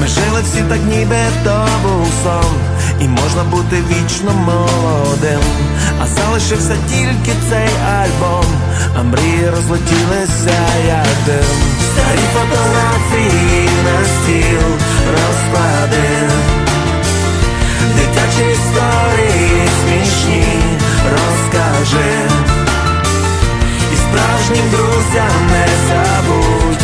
Ми жили всі так, ніби то був сон, і можна бути вічно молодим. А залишився тільки цей альбом, а мрії розлетілися як дим. Старі фотографії на стіл розклади. Дитячі історії смішні розкажи І справжнім друзям не забудь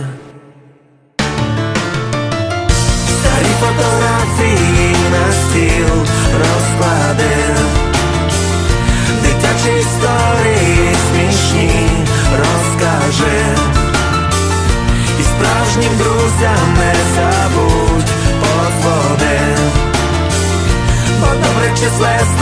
фотографії на стіл розклади Дитячі історії смішні розкажи І справжнім друзям не забудь подзвони. Бо добре числе з